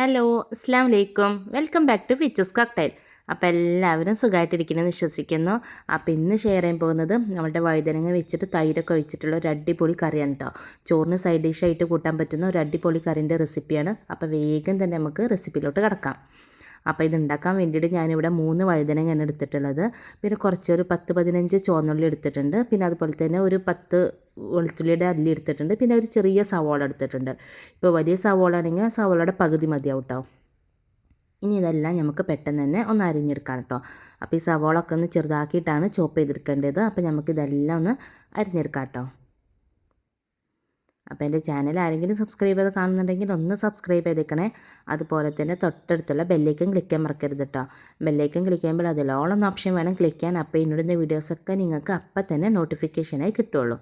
Hello അസ്സാം വലൈക്കും welcome back to ഫിച്ചസ് കോക്ടൈൽ അപ്പോൾ എല്ലാവരും സുഖമായിട്ടിരിക്കുന്നെന്ന് വിശ്വസിക്കുന്നു. അപ്പോൾ ഇന്ന് ഷെയർ ചെയ്യാൻ പോകുന്നത് നമ്മുടെ വഴുതനങ്ങ വെച്ചിട്ട് തൈരൊക്കെ ഒഴിച്ചിട്ടുള്ള ഒരു അടിപൊളി കറിയാണ് കേട്ടോ ചോറിന് സൈഡ് ഡിഷായിട്ട് കൂട്ടാൻ പറ്റുന്ന ഒരു അടിപൊളി കറിന്റെ റെസിപ്പിയാണ് അപ്പോൾ വേഗം തന്നെ നമുക്ക് റെസിപ്പിയിലോട്ട് കിടക്കാം. അപ്പോൾ ഇത് ഉണ്ടാക്കാൻ വേണ്ടിയിട്ട് ഞാനിവിടെ മൂന്ന് വഴുതനങ്ങയാണ് എടുത്തിട്ടുള്ളത്. പിന്നെ കുറച്ചൊരു പത്ത് പതിനഞ്ച് ചുവന്നുള്ളി എടുത്തിട്ടുണ്ട്. പിന്നെ അതുപോലെ തന്നെ ഒരു പത്ത് വെളുത്തുള്ളിയുടെ അല്ലി എടുത്തിട്ടുണ്ട്. പിന്നെ ഒരു ചെറിയ സവോള എടുത്തിട്ടുണ്ട്. ഇപ്പോൾ വലിയ സവോള ആണെങ്കിൽ സവോളയുടെ പകുതി മതിയാവും കേട്ടോ ഇനി ഇതെല്ലാം നമുക്ക് പെട്ടെന്ന് തന്നെ ഒന്ന് അരിഞ്ഞെടുക്കാം കേട്ടോ അപ്പോൾ ഈ സവോള ഒക്കെ ഒന്ന് ചെറുതാക്കിയിട്ടാണ് ചോപ്പ് ചെയ്തെടുക്കേണ്ടത്. അപ്പോൾ നമുക്കിതെല്ലാം ഒന്ന് അരിഞ്ഞെടുക്കാം കേട്ടോ അപ്പോൾ എന്റെ ചാനൽ ആരെങ്കിലും സബ്സ്ക്രൈബ് ചെയ്ത് കാണുന്നുണ്ടെങ്കിൽ ഒന്ന് സബ്സ്ക്രൈബ് ചെയ്തേക്കണേ. അതുപോലെ തന്നെ തൊട്ടടുത്തുള്ള ബെല്ലേക്കും ക്ലിക്ക് ചെയ്യാൻ മറക്കരുത് കേട്ടോ ബെല്ലേക്കും ക്ലിക്ക് ചെയ്യുമ്പോൾ അതിലോളം ഓപ്ഷൻ വേണം ക്ലിക്ക് ചെയ്യാൻ. അപ്പോൾ ഇന്നിടുന്ന വീഡിയോസൊക്കെ നിങ്ങൾക്ക് അപ്പം തന്നെ നോട്ടിഫിക്കേഷനായി കിട്ടുള്ളൂ.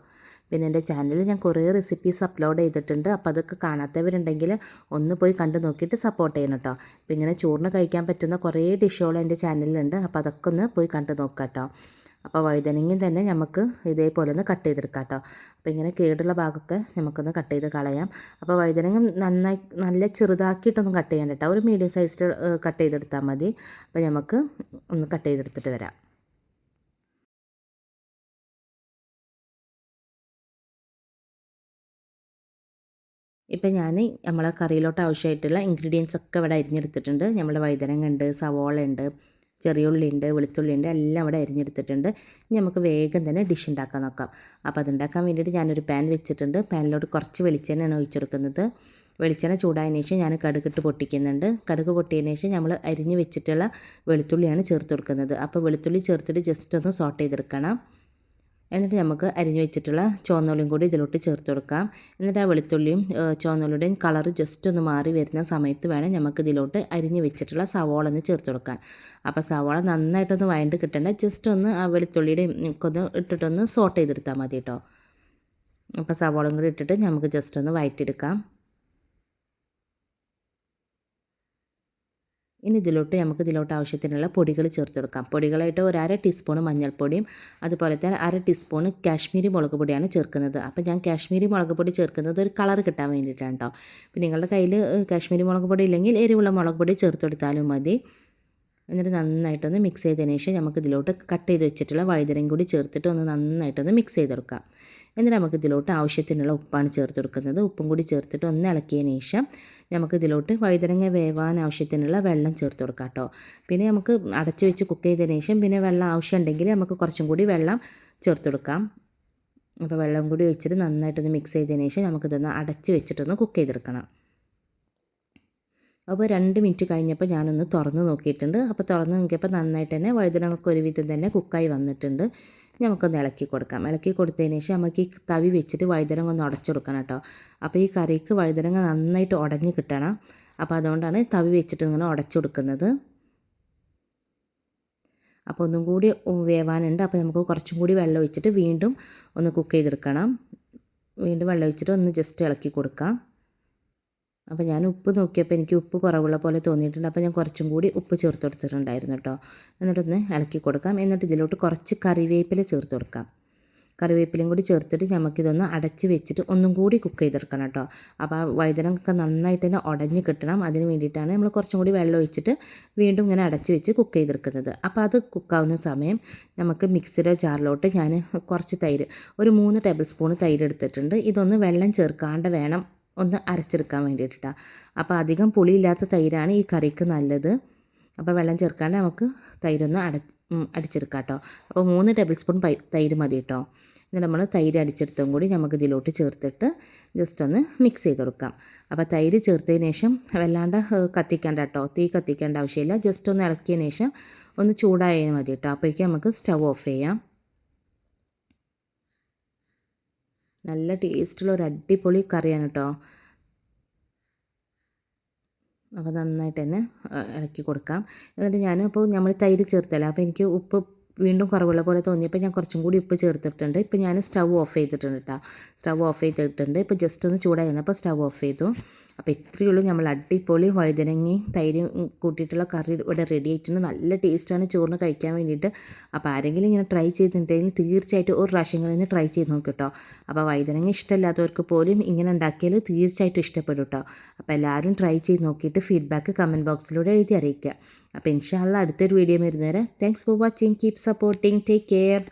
പിന്നെ എന്റെ ചാനലിൽ ഞാൻ കുറേ റെസിപ്പീസ് അപ്ലോഡ് ചെയ്തിട്ടുണ്ട്. അപ്പോൾ അതൊക്കെ കാണാത്തവരുണ്ടെങ്കിൽ ഒന്ന് പോയി കണ്ടു നോക്കിയിട്ട് സപ്പോർട്ട് ചെയ്യണം കേട്ടോ. അപ്പോൾ ഇങ്ങനെ ചോറിന് കഴിക്കാൻ പറ്റുന്ന കുറേ ഡിഷുകൾ എന്റെ ചാനലിലുണ്ട് അപ്പോൾ അതൊക്കെ ഒന്ന് പോയി കണ്ടു നോക്കാം കേട്ടോ. അപ്പോൾ വഴുതനങ്ങയും തന്നെ നമുക്ക് ഇതേപോലെ ഒന്ന് കട്ട് ചെയ്തെടുക്കാം കേട്ടോ. അപ്പോൾ ഇങ്ങനെ കേടുള്ള ഭാഗമൊക്കെ നമുക്കൊന്ന് കട്ട് ചെയ്ത് കളയാം. അപ്പോൾ വഴുതനങ്ങ നന്നായി നല്ല ചെറുതാക്കിയിട്ടൊന്നും കട്ട് ചെയ്യാൻ കേട്ടോ ഒരു മീഡിയം സൈസിൽ കട്ട് ചെയ്തെടുത്താൽ മതി. അപ്പോൾ നമുക്ക് ഒന്ന് കട്ട് ചെയ്തെടുത്തിട്ട് വരാം. ഇപ്പം ഞാൻ നമ്മളെ കറിയിലോട്ട് ആവശ്യമായിട്ടുള്ള ഇൻഗ്രീഡിയൻസ് ഒക്കെ ഇവിടെ അരിഞ്ഞെടുത്തിട്ടുണ്ട്. നമ്മുടെ വഴുതനങ്ങ ഉണ്ട് സവോള ഉണ്ട് ചെറിയ ഉള്ളി ഉണ്ട് വെളുത്തുള്ളി ഉണ്ട് എല്ലാം ഇവിടെ അരിഞ്ഞെടുത്തിട്ടുണ്ട്. ഇനി നമുക്ക് വേഗം തന്നെ ഡിഷ് ഉണ്ടാക്കാൻ നോക്കാം. അപ്പോൾ അതുണ്ടാക്കാൻ വേണ്ടിയിട്ട് ഞാനൊരു പാൻ വെച്ചിട്ടുണ്ട്. പാനിലോട്ട് കുറച്ച് വെളിച്ചെണ്ണയാണ് ഒഴിച്ചെടുക്കുന്നത്. വെളിച്ചെണ്ണ ചൂടായതിനു ശേഷം ഞാൻ കടുകിട്ട് പൊട്ടിക്കുന്നുണ്ട്. കടുക് പൊട്ടിയതിനു ശേഷം നമ്മൾ അരിഞ്ഞ് വെച്ചിട്ടുള്ള വെളുത്തുള്ളിയാണ് ചേർത്ത് കൊടുക്കുന്നത്. അപ്പോൾ വെളുത്തുള്ളി ചേർത്തിട്ട് ജസ്റ്റ് ഒന്ന് സോട്ട് ചെയ്തെടുക്കണം. എന്നിട്ട് നമുക്ക് അരിഞ്ഞു വെച്ചിട്ടുള്ള ചുവന്നുള്ളിയും കൂടി ഇതിലോട്ട് ചേർത്ത് കൊടുക്കാം. എന്നിട്ട് ആ വെളുത്തുള്ളിയും ചുവന്നുള്ളിയുടെയും കളർ ജസ്റ്റ് ഒന്ന് മാറി വരുന്ന സമയത്ത് വേണം നമുക്ക് ഇതിലോട്ട് അരിഞ്ഞു വെച്ചിട്ടുള്ള സവോള ഒന്ന് ചേർത്ത് കൊടുക്കാൻ. അപ്പോൾ സവോള നന്നായിട്ടൊന്ന് വഴണ്ട് കിട്ടേണ്ട ജസ്റ്റ് ഒന്ന് ആ വെളുത്തുള്ളിയുടെയും ഒന്ന് ഇട്ടിട്ടൊന്ന് സോട്ട് ചെയ്തെടുത്താൽ മതി കേട്ടോ അപ്പോൾ സവോളയും കൂടി ഇട്ടിട്ട് നമുക്ക് ജസ്റ്റ് ഒന്ന് വഴറ്റിയെടുക്കാം ഇനി ഇതിലോട്ട് നമുക്ക് ഇതിലോട്ട് ആവശ്യത്തിനുള്ള പൊടികൾ ചേർത്ത് കൊടുക്കാം. പൊടികളായിട്ട് ഒരു അര ടീസ്പൂൺ മഞ്ഞൾപ്പൊടിയും അതുപോലെ തന്നെ അര ടീസ്പൂൺ കാശ്മീരി മുളക് പൊടിയാണ് ചേർക്കുന്നത്. അപ്പോൾ ഞാൻ കാശ്മീരി മുളക് പൊടി ചേർക്കുന്നത് ഒരു കളർ കിട്ടാൻ വേണ്ടിയിട്ടാണ് കേട്ടോ അപ്പോൾ നിങ്ങളുടെ കയ്യിൽ കാശ്മീരി മുളക് പൊടി ഇല്ലെങ്കിൽ എരിവുള്ള മുളക് പൊടി ചേർത്ത് കൊടുത്താലും മതി. എന്നിട്ട് നന്നായിട്ടൊന്ന് മിക്സ് ചെയ്തതിന് ശേഷം നമുക്ക് ഇതിലോട്ട് കട്ട് ചെയ്ത് വെച്ചിട്ടുള്ള വഴുതനയും കൂടി ചേർത്തിട്ട് ഒന്ന് നന്നായിട്ടൊന്ന് മിക്സ് ചെയ്തെടുക്കാം എന്നിട്ട് നമുക്ക് ഇതിലോട്ട് ആവശ്യത്തിനുള്ള ഉപ്പാണ് ചേർത്ത് കൊടുക്കുന്നത്. ഉപ്പും കൂടി ചേർത്തിട്ട് ഒന്ന് ഇളക്കിയതിന് ശേഷം നമുക്ക് ഇതിലോട്ട് വഴുതനങ്ങ വേവാൻ ആവശ്യത്തിനുള്ള വെള്ളം ചേർത്ത് കൊടുക്കാം കേട്ടോ. പിന്നെ നമുക്ക് അടച്ചു വെച്ച് കുക്ക് ചെയ്തതിന് ശേഷം പിന്നെ വെള്ളം ആവശ്യമുണ്ടെങ്കിൽ നമുക്ക് കുറച്ചും കൂടി വെള്ളം ചേർത്ത് കൊടുക്കാം. അപ്പോൾ വെള്ളം കൂടി ഒഴിച്ചിട്ട് നന്നായിട്ടൊന്ന് മിക്സ് ചെയ്തതിന് ശേഷം നമുക്കിതൊന്ന് അടച്ച് വെച്ചിട്ടൊന്ന് കുക്ക് ചെയ്തെടുക്കണം. അപ്പോൾ രണ്ട് മിനിറ്റ് കഴിഞ്ഞപ്പോൾ ഞാനൊന്ന് തുറന്ന് നോക്കിയിട്ടുണ്ട്. അപ്പോൾ തുറന്ന് നോക്കിയപ്പോൾ നന്നായിട്ട് തന്നെ വഴുതനങ്ങൊക്കെ ഒരുവിധം തന്നെ കുക്കായി വന്നിട്ടുണ്ട്. നമുക്കൊന്ന് ഇളക്കി കൊടുക്കാം. ഇളക്കി കൊടുത്തതിന് ശേഷം നമുക്ക് ഈ തവി വെച്ചിട്ട് വഴുതനങ്ങ ഒന്ന് ഉടച്ചു കൊടുക്കണം കേട്ടോ. അപ്പോൾ ഈ കറിക്ക് വഴുതനങ്ങ നന്നായിട്ട് ഉടഞ്ഞ് കിട്ടണം. അപ്പോൾ അതുകൊണ്ടാണ് തവി വെച്ചിട്ട് ഇങ്ങനെ ഉടച്ചു കൊടുക്കുന്നത്. അപ്പോൾ ഒന്നും കൂടി വേവാനുണ്ട്. അപ്പോൾ നമുക്ക് കുറച്ചും കൂടി വെള്ളം ഒഴിച്ചിട്ട് വീണ്ടും ഒന്ന് കുക്ക് ചെയ്തെടുക്കണം. വീണ്ടും വെള്ളം ഒഴിച്ചിട്ട് ഒന്ന് ജസ്റ്റ് ഇളക്കി കൊടുക്കാം. അപ്പോൾ ഞാൻ ഉപ്പ് നോക്കിയപ്പോൾ എനിക്ക് ഉപ്പ് കുറവുള്ള പോലെ തോന്നിയിട്ടുണ്ട്. അപ്പോൾ ഞാൻ കുറച്ചും കൂടി ഉപ്പ് ചേർത്ത് കൊടുത്തിട്ടുണ്ടായിരുന്നു കേട്ടോ. എന്നിട്ടൊന്ന് ഇളക്കി കൊടുക്കാം. എന്നിട്ട് ഇതിലോട്ട് കുറച്ച് കറിവേപ്പില ചേർത്ത് കൊടുക്കാം. കറിവേപ്പിലയും കൂടി ചേർത്തിട്ട് നമുക്കിതൊന്ന് അടച്ച് വെച്ചിട്ട് ഒന്നും കൂടി കുക്ക് ചെയ്തെടുക്കണം കേട്ടോ. അപ്പോൾ ആ വഴുതനങ്ങൊക്കെ നന്നായിട്ട് തന്നെ ഉടഞ്ഞ് കിട്ടണം. അതിന് വേണ്ടിയിട്ടാണ് നമ്മൾ കുറച്ചും കൂടി വെള്ളം ഒഴിച്ചിട്ട് വീണ്ടും ഇങ്ങനെ അടച്ച് വെച്ച് കുക്ക് ചെയ്തെടുക്കുന്നത്. അപ്പോൾ അത് കുക്കാവുന്ന സമയം നമുക്ക് മിക്സിയിലോ ജാറിലോട്ട് ഞാൻ കുറച്ച് തൈര് ഒരു മൂന്ന് ടേബിൾ സ്പൂൺ തൈര് എടുത്തിട്ടുണ്ട്. ഇതൊന്ന് വെള്ളം ചേർക്കാണ്ട് വേണം ഒന്ന് അരച്ചെടുക്കാൻ വേണ്ടിയിട്ടാണ് അപ്പോൾ അധികം പുളിയില്ലാത്ത തൈരാണ് ഈ കറിക്ക് നല്ലത്. അപ്പോൾ വെള്ളം ചേർക്കാണ്ട് നമുക്ക് തൈരൊന്ന് അട അടിച്ചെടുക്കാം കേട്ടോ അപ്പോൾ മൂന്ന് ടേബിൾ സ്പൂൺ തൈര് മതി കേട്ടോ എന്നിട്ട് നമ്മൾ തൈര് അടിച്ചെടുത്തും കൂടി നമുക്ക് ഇതിലോട്ട് ചേർത്തിട്ട് ജസ്റ്റ് ഒന്ന് മിക്സ് ചെയ്ത് കൊടുക്കാം. അപ്പോൾ തൈര് ചേർത്തതിന് ശേഷം വല്ലാണ്ട് കത്തിക്കേണ്ട കേട്ടോ തീ കത്തിക്കേണ്ട ആവശ്യമില്ല. ജസ്റ്റ് ഒന്ന് ഇളക്കിയതിന് ശേഷം ഒന്ന് ചൂടായാൽ മതി കേട്ടോ അപ്പോഴേക്കും നമുക്ക് സ്റ്റവ് ഓഫ് ചെയ്യാം. നല്ല ടേസ്റ്റുള്ള ഒരു അടിപൊളി കറിയാണ് കേട്ടോ അപ്പോൾ നന്നായിട്ട് തന്നെ ഇളക്കി കൊടുക്കാം. എന്നിട്ട് ഞാൻ അപ്പോൾ നമ്മൾ തൈര് ചേർത്തല്ല അപ്പോൾ എനിക്ക് ഉപ്പ് വീണ്ടും കുറവുള്ള പോലെ തോന്നിയപ്പോൾ ഞാൻ കുറച്ചും കൂടി ഉപ്പ് ചേർത്തിട്ടുണ്ട്. ഇപ്പോൾ ഞാൻ സ്റ്റവ് ഓഫ് ചെയ്തിട്ടുണ്ട് കേട്ടോ സ്റ്റവ് ഓഫ് ചെയ്തിട്ടുണ്ട്. ഇപ്പോൾ ജസ്റ്റ് ഒന്ന് ചൂടായിരുന്നു അപ്പോൾ സ്റ്റവ് ഓഫ് ചെയ്തു. അപ്പോൾ ഇത്രയേ ഉള്ളൂ. നമ്മൾ അടിപൊളി വഴുതനങ്ങയും തൈരും കൂട്ടിയിട്ടുള്ള കറി ഇവിടെ റെഡി ആയിട്ടുണ്ട്. നല്ല ടേസ്റ്റാണ് ചോറിന് കഴിക്കാൻ വേണ്ടിയിട്ട്. അപ്പോൾ ആരെങ്കിലും ഇങ്ങനെ ട്രൈ ചെയ്തിട്ടുണ്ടെങ്കിൽ തീർച്ചയായിട്ടും ഒരു പ്രാവശ്യം ഇങ്ങനെ ട്രൈ ചെയ്ത് നോക്കും കേട്ടോ അപ്പോൾ വഴുതനങ്ങ ഇഷ്ടമില്ലാത്തവർക്ക് പോലും ഇങ്ങനെ ഉണ്ടാക്കിയാൽ തീർച്ചയായിട്ടും ഇഷ്ടപ്പെടും കേട്ടോ അപ്പോൾ എല്ലാവരും ട്രൈ ചെയ്ത് നോക്കിയിട്ട് ഫീഡ്ബാക്ക് കമന്റ് ബോക്സിലൂടെ എഴുതി അറിയിക്കുക. അപ്പോൾ ഇൻഷാല്ല അടുത്തൊരു video വരുന്നേരം thanks for watching keep supporting take care